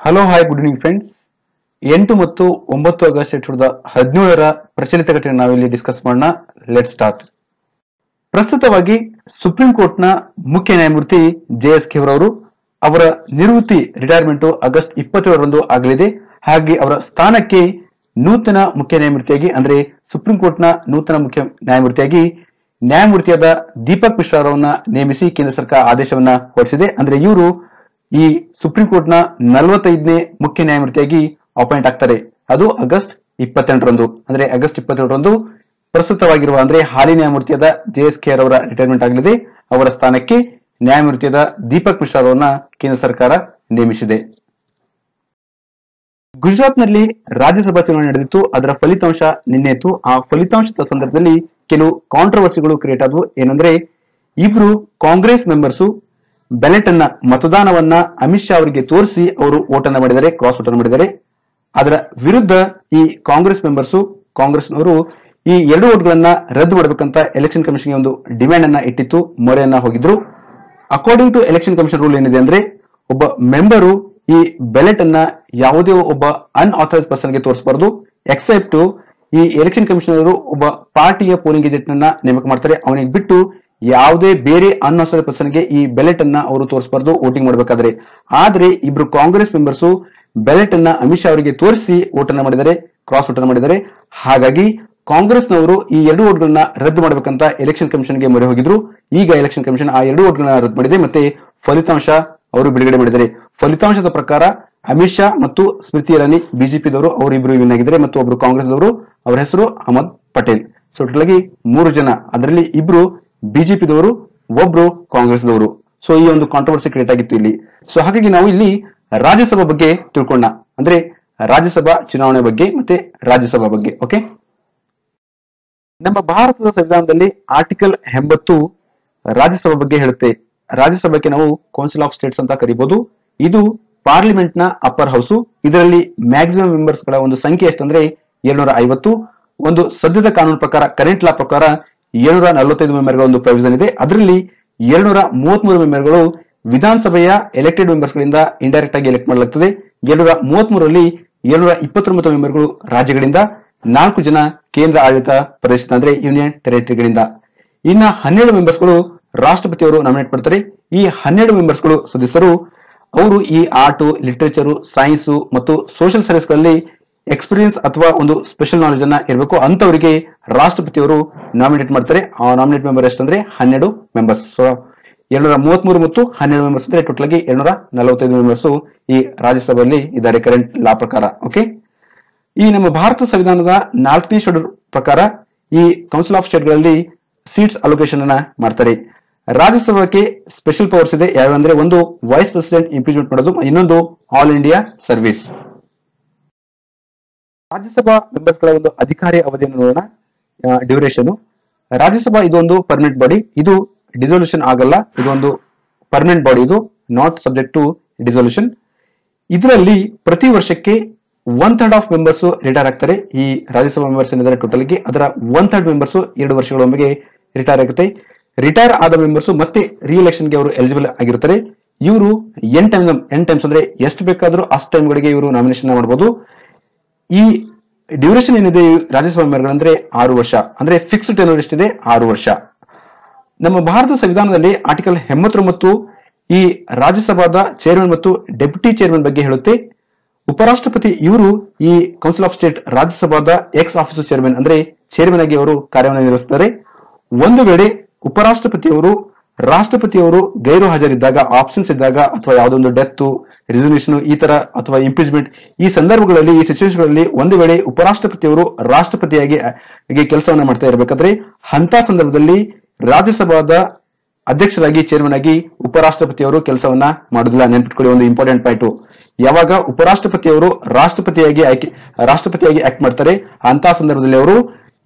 Hello hi good evening friends ಎಂಟು ಮತ್ತು ಒಂಬತ್ತು ಆಗಸ್ಟ್ ಎರಡ್ ಸಾವಿರದ ಹದಿನೇಳರ ಪ್ರಚಲಿತ ಘಟನೆ ನಾವಿಲ್ಲಿ ಡಿಸ್ಕಸ್ ಮಾಡೋಣ. ಲೆಟ್ ಸ್ಟಾರ್ಟ್ ಪ್ರಸ್ತುತವಾಗಿ ಸುಪ್ರೀಂ ಕೋರ್ಟ್ನ ಮುಖ್ಯ ನ್ಯಾಯಮೂರ್ತಿ ಜೆ ಎಸ್ ಖೇವ್ರವರು ಅವರ ನಿವೃತ್ತಿ ರಿಟೈರ್ಮೆಂಟ್ ಆಗಸ್ಟ್ ಇಪ್ಪತ್ತೇಳರಂದು ಆಗಲಿದೆ. ಹಾಗೆ ಅವರ ಸ್ಥಾನಕ್ಕೆ ನೂತನ ಮುಖ್ಯ ನ್ಯಾಯಮೂರ್ತಿಯಾಗಿ, ಅಂದ್ರೆ ಸುಪ್ರೀಂ ಕೋರ್ಟ್ನ ನೂತನ ಮುಖ್ಯ ನ್ಯಾಯಮೂರ್ತಿಯಾಗಿ ನ್ಯಾಯಮೂರ್ತಿಯಾದ ದೀಪಕ್ ಮಿಶ್ರಾ ಅವರನ್ನ ನೇಮಿಸಿ ಕೇಂದ್ರ ಸರ್ಕಾರ ಆದೇಶವನ್ನ ಹೊರಡಿಸಿದೆ. ಅಂದ್ರೆ ಇವರು ಈ ಸುಪ್ರೀಂ ಕೋರ್ಟ್ನ ನಲವತ್ತೈದನೇ ಮುಖ್ಯ ನ್ಯಾಯಮೂರ್ತಿಯಾಗಿ ಅಪಾಯಿಂಟ್ ಆಗ್ತಾರೆ. ಅದು ಆಗಸ್ಟ್ ಇಪ್ಪತ್ತೆಂಟರಂದು. ಅಂದ್ರೆ ಆಗಸ್ಟ್ ಇಪ್ಪತ್ತೆರಡರಂದು ಪ್ರಸ್ತುತವಾಗಿರುವ ಅಂದ್ರೆ ಹಾಲಿ ನ್ಯಾಯಮೂರ್ತಿಯಾದ ಜೆ ಎಸ್ ಖೇರ್ ಅವರ ರಿಟೈರ್ಮೆಂಟ್ ಆಗಲಿದೆ. ಅವರ ಸ್ಥಾನಕ್ಕೆ ನ್ಯಾಯಮೂರ್ತಿಯಾದ ದೀಪಕ್ ಮಿಶ್ರಾ ಅವರನ್ನ ಕೇಂದ್ರ ಸರ್ಕಾರ ನೇಮಿಸಿದೆ. ಗುಜರಾತ್ನಲ್ಲಿ ರಾಜ್ಯಸಭಾ ಚುನಾವಣೆ ನಡೆದಿತ್ತು. ಅದರ ಫಲಿತಾಂಶ ನಿನ್ನೆ ಇತ್ತು. ಆ ಫಲಿತಾಂಶದ ಸಂದರ್ಭದಲ್ಲಿ ಕೆಲವು ಕಾಂಟ್ರವರ್ಸಿಗಳು ಕ್ರಿಯೇಟ್ ಆದವು. ಏನಂದ್ರೆ ಇಬ್ರು ಕಾಂಗ್ರೆಸ್ ಮೆಂಬರ್ಸು ಬ್ಯಾಲೆಟ್ ಅನ್ನ ಮತದಾನವನ್ನ ಅಮಿತ್ ಶಾ ಅವರಿಗೆ ತೋರಿಸಿ ಅವರು ಓಟ್ ಮಾಡಿದರೆ ಕ್ರಾಸ್ ಓಟ್ ಮಾಡಿದರೆ ಅದರ ವಿರುದ್ಧ ಈ ಕಾಂಗ್ರೆಸ್ ಮೆಂಬರ್ಸು ಕಾಂಗ್ರೆಸ್ನವರು ಈ ಎರಡು ಓಟ್ಗಳನ್ನ ರದ್ದು ಮಾಡಬೇಕಂತ ಎಲೆಕ್ಷನ್ ಕಮಿಷನ್ಗೆ ಒಂದು ಡಿಮ್ಯಾಂಡ್ ಅನ್ನ ಇಟ್ಟಿತ್ತು, ಮೊರೆಯನ್ನ ಹೋಗಿದ್ರು. According to election commission rule ಏನಿದೆ ಅಂದ್ರೆ, ಒಬ್ಬ ಮೆಂಬರು ಈ ಬೆಲೆಟ್ ಅನ್ನ ಯಾವುದೇ ಒಬ್ಬ ಅನ್ಆಥರೈಸ್ ಪರ್ಸನ್ಗೆ ತೋರಿಸಬಾರದು ಎಕ್ಸೆಪ್ಟ್ ಈ ಎಲೆಕ್ಷನ್ ಕಮಿಷನರ್ ಅವರು ಒಬ್ಬ ಪಾರ್ಟಿಯ ಪೋಲಿಂಗ್ ಏಜೆಂಟ್ ನೇಮಕ ಮಾಡ್ತಾರೆ. ಅವನಿಗೆ ಬಿಟ್ಟು ಯಾವುದೇ ಬೇರೆ ಅನ್ಆಥರೈಸ್ ಪರ್ಸನ್ಗೆ ಈ ಬೆಲೆಟ್ ಅನ್ನ ಅವರು ತೋರಿಸಬಾರದು ವೋಟಿಂಗ್ ಮಾಡಬೇಕಾದ್ರೆ. ಆದ್ರೆ ಇಬ್ರು ಕಾಂಗ್ರೆಸ್ ಮೆಂಬರ್ಸ್ ಬೆಲೆಟ್ ಅನ್ನ ಅಮಿತ್ ಶಾ ಅವರಿಗೆ ತೋರಿಸಿ ವೋಟ್ ಅನ್ನ ಮಾಡಿದ್ದಾರೆ ಕ್ರಾಸ್ ವೋಟ್ ಅನ್ನ ಹಾಗಾಗಿ ಹಾಗಾಗಿ ಕಾಂಗ್ರೆಸ್ನವರು ಈ ಎರಡು ಓಟ್ಗಳನ್ನ ರದ್ದು ಮಾಡಬೇಕಂತ ಎಲೆಕ್ಷನ್ ಕಮಿಷನ್ಗೆ ಮೊರೆ ಹೋಗಿದ್ರು. ಈಗ ಎಲೆಕ್ಷನ್ ಕಮಿಷನ್ ಆ ಎರಡು ಓಟ್ಗಳನ್ನ ರದ್ದು ಮಾಡಿದೆ ಮತ್ತೆ ಫಲಿತಾಂಶ ಅವರು ಬಿಡುಗಡೆ ಮಾಡಿದರೆ ಫಲಿತಾಂಶದ ಪ್ರಕಾರ ಅಮಿತ್ ಶಾ ಮತ್ತು ಸ್ಮೃತಿ ಇರಾನಿ ಬಿಜೆಪಿದವರು ಅವರು ಇಬ್ರು ವಿನ್ ಆಗಿದ್ದಾರೆ ಮತ್ತು ಒಬ್ರು ಕಾಂಗ್ರೆಸ್ದವರು ಅವರ ಹೆಸರು ಅಹಮದ್ ಪಟೇಲ್. ಸೊ ಟೋಟಲ್ ಆಗಿ ಮೂರು ಜನ. ಅದರಲ್ಲಿ ಇಬ್ರು ಬಿಜೆಪಿದವರು, ಒಬ್ರು ಕಾಂಗ್ರೆಸ್ದವರು. ಸೊ ಈ ಒಂದು ಕಾಂಟ್ರವರ್ಸಿ ಕ್ರಿಯೇಟ್ ಆಗಿತ್ತು ಇಲ್ಲಿ. ಸೊ ಹಾಗಾಗಿ ನಾವು ಇಲ್ಲಿ ರಾಜ್ಯಸಭಾ ಬಗ್ಗೆ ತಿಳ್ಕೊಂಡ. ಅಂದ್ರೆ ರಾಜ್ಯಸಭಾ ಚುನಾವಣೆ ಬಗ್ಗೆ ಮತ್ತೆ ರಾಜ್ಯಸಭಾ ಬಗ್ಗೆ ಓಕೆ ನಮ್ಮ ಭಾರತದ ಸಂವಿಧಾನದಲ್ಲಿ ಆರ್ಟಿಕಲ್ ಎಂಬತ್ತು ರಾಜ್ಯಸಭಾ ಬಗ್ಗೆ ಹೇಳುತ್ತೆ. ರಾಜ್ಯಸಭೆಗೆ ನಾವು ಕೌನ್ಸಿಲ್ ಆಫ್ ಸ್ಟೇಟ್ಸ್ ಅಂತ ಕರಿಬಹುದು ಇದು ಪಾರ್ಲಿಮೆಂಟ್ನ ಅಪ್ಪರ್ ಹೌಸ್ ಇದರಲ್ಲಿ ಮ್ಯಾಕ್ಸಿಮಮ್ ಮೆಂಬರ್ಸ್ಗಳ ಒಂದು ಸಂಖ್ಯೆ ಎಷ್ಟಂದ್ರೆ ಏಳ್ನೂರ ಐವತ್ತು ಒಂದು ಸದ್ಯದ ಕಾನೂನು ಪ್ರಕಾರ ಕರೆಂಟ್ ಲಾ ಪ್ರಕಾರ ಏಳ್ನೂರ ನಲವತ್ತೈದು ಮೆಂಬರ್ಗಳ ಒಂದು ಪ್ರೊವಿಷನ್ ಇದೆ. ಅದರಲ್ಲಿ ಏಳ್ನೂರ ಮೂವತ್ಮೂರು ಮೆಂಬರ್ಗಳು ವಿಧಾನಸಭೆಯ ಎಲೆಕ್ಟೆಡ್ ಮೆಂಬರ್ಸ್ ಗಳಿಂದ ಇಂಡೈರೆಕ್ಟ್ ಆಗಿ ಎಲೆಕ್ಟ್ ಮಾಡಲಾಗ್ತದೆ. ಏಳ್ನೂರ ಮೂವತ್ಮೂರರಲ್ಲಿ ಏಳ್ನೂರ ಇಪ್ಪತ್ತೊಂಬತ್ತು ಮೆಂಬರ್ಗಳು ರಾಜ್ಯಗಳಿಂದ, ನಾಲ್ಕು ಜನ ಕೇಂದ್ರ ಆಡಳಿತ ಪ್ರದೇಶದ ಅಂದ್ರೆ ಯೂನಿಯನ್ ಟೆರಿಟರಿಗಳಿಂದ ಇನ್ನ ಹನ್ನೆರಡು ಮೆಂಬರ್ಸ್ಗಳು ರಾಷ್ಟ್ರಪತಿಯವರು ನಾಮಿನೇಟ್ ಮಾಡ್ತಾರೆ. ಈ ಹನ್ನೆರಡು ಮೆಂಬರ್ಸ್ಗಳು ಸದಸ್ಯರು, ಅವರು ಈ ಆರ್ಟ್ ಲಿಟರೇಚರು ಸೈನ್ಸ್ ಮತ್ತು ಸೋಷಿಯಲ್ ಸರ್ವಿಸ್ಗಳಲ್ಲಿ ಎಕ್ಸ್ಪೀರಿಯನ್ಸ್ ಅಥವಾ ಒಂದು ಸ್ಪೆಷಲ್ ನಾಲೆಜ್ ಅನ್ನ ಇರಬೇಕು. ಅಂತವರಿಗೆ ರಾಷ್ಟ್ರಪತಿಯವರು ನಾಮಿನೇಟ್ ಮಾಡ್ತಾರೆ. ಆ ನಾಮಿನೇಟ್ ಮೆಂಬರ್ ಎಷ್ಟಂದ್ರೆ ಹನ್ನೆರಡು ಮೆಂಬರ್ಸ್ ಏಳ್ನೂರ ಮೂವತ್ಮೂರು ಮತ್ತು ಹನ್ನೆರಡು ಮೆಂಬರ್ಸ್ ಅಂದ್ರೆ ಟೋಟಲ್ ಆಗಿ ನಲವತ್ತೈದು ಮೆಂಬರ್ಸ್ ಈ ರಾಜ್ಯಸಭೆಯಲ್ಲಿ ಇದ್ದಾರೆ ಕರೆಂಟ್ ಲಾ ಪ್ರಕಾರ. ಓಕೆ ಈ ನಮ್ಮ ಭಾರತ ಸಂವಿಧಾನದ ನಾಲ್ಕನೇ ಶೆಡ್ಯೂಲ್ ಪ್ರಕಾರ ಈ ಕೌನ್ಸಿಲ್ ಆಫ್ ಸ್ಟೇಟ್ಗಳಲ್ಲಿ ಸೀಟ್ಸ್ ಅಲೋಕೇಶನ್ ಅನ್ನ ಮಾಡ್ತಾರೆ. ರಾಜ್ಯಸಭೆಗೆ ಸ್ಪೆಷಲ್ ಪವರ್ಸ್ ಇದೆ. ಯಾವಂದ್ರೆ ಒಂದು ವೈಸ್ ಪ್ರೆಸಿಡೆಂಟ್ ಇಂಪ್ಲಿಮೆಂಟ್ ಮಾಡೋದು, ಇನ್ನೊಂದು ಆಲ್ ಇಂಡಿಯಾ ಸರ್ವಿಸ್ ರಾಜ್ಯಸಭಾ ಮೆಂಬರ್ಸ್ಗಳ ಒಂದು ಅಧಿಕಾರಿ ಅವಧಿಯನ್ನು ನೋಡೋಣ. ಡ್ಯೂರೇಷನ್ ರಾಜ್ಯಸಭಾ ಇದೊಂದು ಪರ್ಮನೆಂಟ್ ಬಾಡಿ ಇದು ಡಿಸೊಲ್ಯೂಷನ್ ಆಗಲ್ಲ. ಇದೊಂದು ಪರ್ಮನೆಂಟ್ ಬಾಡಿ ಇದು. ನಾಟ್ ಸಬ್ಜೆಕ್ಟ್ ಟು ಡಿಸೊಲ್ಯೂಷನ್ ಇದರಲ್ಲಿ ಪ್ರತಿ ವರ್ಷಕ್ಕೆ one third of members retire ಆಗ್ತಾರೆ. ಈ ರಾಜ್ಯಸಭಾ ಮೆಂಬರ್ಸ್ ಏನಿದ್ದಾರೆ ಟೋಟಲ್ಗೆ, ಅದರ ಒನ್ ಥರ್ಡ್ ಮೆಂಬರ್ಸ್ ಎರಡು ವರ್ಷಗಳೊಮ್ಮೆಗೆ ರಿಟೈರ್ ಆಗುತ್ತೆ. ರಿಟೈರ್ ಆದ ಮೆಂಬರ್ಸ್ ಮತ್ತೆ ಗೆ ಅವರು ಎಲಿಜಿಬಲ್ ಆಗಿರುತ್ತಾರೆ. ಇವರು ಎನ್ ಟೈಮ್ ಎನ್ ಟೈಮ್ಸ್ ಅಂದ್ರೆ ಎಷ್ಟು ಬೇಕಾದರೂ ಅಷ್ಟು ಟೈಮ್ಗಳಿಗೆ ಇವರು ನಾಮಿನೇಷನ್ ಮಾಡಬಹುದು ಈ ಡ್ಯೂರೇಷನ್ ಏನಿದೆ ರಾಜ್ಯಸಭಾ ಮೆಂಬರ್ಗಳಂದ್ರೆ ಆರು ವರ್ಷ, ಅಂದ್ರೆ ಫಿಕ್ಸ್ಡ್ ಟೆನರ್ ಎಷ್ಟಿದೆ? ಆರು ವರ್ಷ. ನಮ್ಮ ಭಾರತ ಸಂವಿಧಾನದಲ್ಲಿ ಆರ್ಟಿಕಲ್ ಎಂಬತ್ತೊಂಬತ್ತು ಈ ರಾಜ್ಯಸಭಾದ ಚೇರ್ಮನ್ ಮತ್ತು ಡೆಪ್ಯೂಟಿ ಚೇರ್ಮನ್ ಬಗ್ಗೆ ಹೇಳುತ್ತೆ. ಉಪರಾಷ್ಟ್ರಪತಿ ಇವರು ಈ ಕೌನ್ಸಿಲ್ ಆಫ್ ಸ್ಟೇಟ್ ರಾಜ್ಯಸಭಾದ ಎಕ್ಸ್ ಆಫೀಸರ್ ಚೇರ್ಮನ್ ಅಂದ್ರೆ ಚೇರ್ಮನ್ ಆಗಿ ಅವರು ಕಾರ್ಯವನ್ನು ನಿರ್ವಹಿಸುತ್ತಾರೆ ಒಂದು ವೇಳೆ ಉಪರಾಷ್ಟ್ರಪತಿಯವರು ರಾಷ್ಟ್ರಪತಿಯವರು ಗೈರು ಹಾಜರಿದ್ದಾಗ ಆಪ್ಷನ್ಸ್ ಇದ್ದಾಗ ಅಥವಾ ಯಾವುದೊಂದು ಡೆತ್ ರಿಸಲ್ಯೂಷನ್ ಈ ತರ ಅಥವಾ ಇಂಪೀಚ್ಮೆಂಟ್ ಈ ಸಂದರ್ಭಗಳಲ್ಲಿ, ಈ ಸಿಚುವೇಶನ್ಗಳಲ್ಲಿ ಒಂದು ವೇಳೆ ಉಪರಾಷ್ಟ್ರಪತಿಯವರು ರಾಷ್ಟ್ರಪತಿಯಾಗಿ ಕೆಲಸವನ್ನ ಮಾಡ್ತಾ ಇರಬೇಕಾದ್ರೆ ಅಂತ ಸಂದರ್ಭದಲ್ಲಿ ರಾಜ್ಯಸಭಾದ ಅಧ್ಯಕ್ಷರಾಗಿ ಚೇರ್ಮನ್ ಆಗಿ ಉಪರಾಷ್ಟ್ರಪತಿಯವರು ಕೆಲಸವನ್ನ ಮಾಡುದಿಲ್ಲ. ನೆನ್ಪಿಟ್ಕೊಳ್ಳಿ, ಒಂದು ಇಂಪಾರ್ಟೆಂಟ್ ಪಾಯಿಂಟ್ ಯಾವಾಗ ಉಪರಾಷ್ಟ್ರಪತಿಯವರು ರಾಷ್ಟ್ರಪತಿಯಾಗಿ ಆಯ್ಕೆ, ರಾಷ್ಟ್ರಪತಿಯಾಗಿ ಆಕ್ಟ್ ಮಾಡ್ತಾರೆ ಅಂತ ಸಂದರ್ಭದಲ್ಲಿ ಅವರು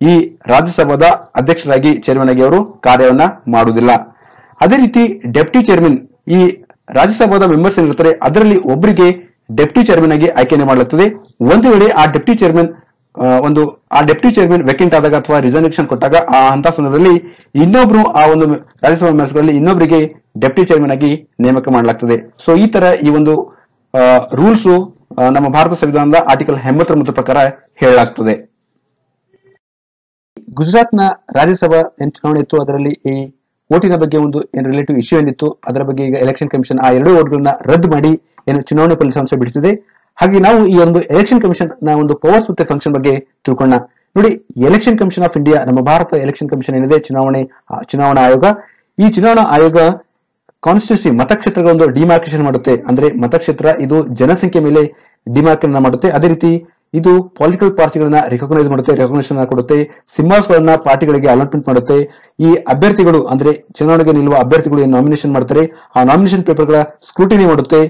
ಈ ರಾಜ್ಯಸಭಾದ ಅಧ್ಯಕ್ಷರಾಗಿ ಚೇರ್ಮನ್ ಆಗಿ ಅವರು ಕಾರ್ಯವನ್ನ ಮಾಡುವುದಿಲ್ಲ ಅದೇ ರೀತಿ ಡೆಪ್ಟಿ ಚೇರ್ಮನ್ ಈ ರಾಜ್ಯಸಭಾದ ಮೆಂಬರ್ಸ್ ಏನಿರ್ತಾರೆ ಅದರಲ್ಲಿ ಒಬ್ಬರಿಗೆ ಡೆಪ್ಟಿ ಚೇರ್ಮನ್ ಆಗಿ ಆಯ್ಕೆಯನ್ನು ಮಾಡಲಾಗ್ತದೆ. ಒಂದು ವೇಳೆ ಆ ಡೆಪ್ಟಿ ಚೇರ್ಮನ್ ಒಂದು, ಆ ಡೆಪ್ಟಿ ಚೇರ್ಮನ್ ವೆಕೆಂಟ್ ಆದಾಗ ಅಥವಾ ರಿಸರ್ವೇಷನ್ ಕೊಟ್ಟಾಗ ಆ ಅಂತ ಸಂದರ್ಭದಲ್ಲಿ ಇನ್ನೊಬ್ರು ಆ ಒಂದು ರಾಜ್ಯಸಭಾ ಮೆಂಬರ್ಸ್ಗಳಲ್ಲಿ ಇನ್ನೊಬ್ಬರಿಗೆ ಡೆಪ್ಟಿ ಚೇರ್ಮನ್ ಆಗಿ ನೇಮಕ ಮಾಡಲಾಗ್ತದೆ. ಸೊ ಈ ತರ ಈ ಒಂದು ರೂಲ್ಸ್ ನಮ್ಮ ಭಾರತ ಸಂವಿಧಾನದ ಆರ್ಟಿಕಲ್ ಎಂಬತ್ತೊಂಬತ್ತು ಪ್ರಕಾರ ಹೇಳಲಾಗ್ತದೆ. ಗುಜರಾತ್ನ ರಾಜ್ಯಸಭಾ ಚುನಾವಣೆ ಇತ್ತು, ಅದರಲ್ಲಿ ಈ ಓಟಿನ ಬಗ್ಗೆ ಒಂದು ಏನು ರಿಲೇಟಿವ್ ಇಶ್ಯೂ ಏನಿತ್ತು, ಅದರ ಬಗ್ಗೆ ಈಗ ಎಲೆಕ್ಷನ್ ಕಮಿಷನ್ ಆ ಎರಡು ಓಟ್ಗಳನ್ನ ರದ್ದು ಮಾಡಿ ಏನು ಚುನಾವಣೆ ಫಲಿತಾಂಶ ಬಿಡಿಸಿದೆ. ಹಾಗೆ ನಾವು ಈ ಒಂದು ಎಲೆಕ್ಷನ್ ಕಮಿಷನ್ನ ಒಂದು ಪವರ್ಸ್ ಮತ್ತೆ ಫಂಕ್ಷನ್ ಬಗ್ಗೆ ತಿಳ್ಕೊಳ್ಳೋಣ. ನೋಡಿ ಎಲೆಕ್ಷನ್ ಕಮಿಷನ್ ಆಫ್ ಇಂಡಿಯಾ ನಮ್ಮ ಭಾರತ ಎಲೆಕ್ಷನ್ ಕಮಿಷನ್ ಏನಿದೆ, ಚುನಾವಣೆ ಚುನಾವಣಾ ಆಯೋಗ. ಈ ಚುನಾವಣಾ ಆಯೋಗ ಕಾನ್ಸ್ಟಿಟ್ಯೂನ್ಸಿ ಮತಕ್ಷೇತ್ರಗಳ ಒಂದು ಡಿಮಾರ್ಕೇಶನ್ ಮಾಡುತ್ತೆ. ಅಂದ್ರೆ ಮತಕ್ಷೇತ್ರ ಇದು ಜನಸಂಖ್ಯೆ ಮೇಲೆ ಡಿಮಾರ್ಕೇಶನ್ ಮಾಡುತ್ತೆ. ಅದೇ ರೀತಿ ಇದು ಪೊಲಿಟಿಕಲ್ ಪಾರ್ಟಿಗಳನ್ನ ರೆಕಗ್ನೈಸ್ ಮಾಡುತ್ತೆ ರೆಕಗ್ನೇಷನ್ ಕೊಡುತ್ತೆ ಸಿಂಬಲ್ಸ್ ಗಳನ್ನ ಪಾರ್ಟಿಗಳಿಗೆ ಅಲಾಟ್ಮೆಂಟ್ ಮಾಡುತ್ತೆ. ಈ ಅಭ್ಯರ್ಥಿಗಳು ಅಂದ್ರೆ ಚುನಾವಣೆಗೆ ನಿಲ್ಲುವ ಅಭ್ಯರ್ಥಿಗಳು ನಾಮಿನೇಷನ್ ಮಾಡ್ತಾರೆ. ಆ ನಾಮಿನೇಷನ್ ಪೇಪರ್ಗಳ ಸ್ಕ್ರೂಟಿನಿ ಮಾಡುತ್ತೆ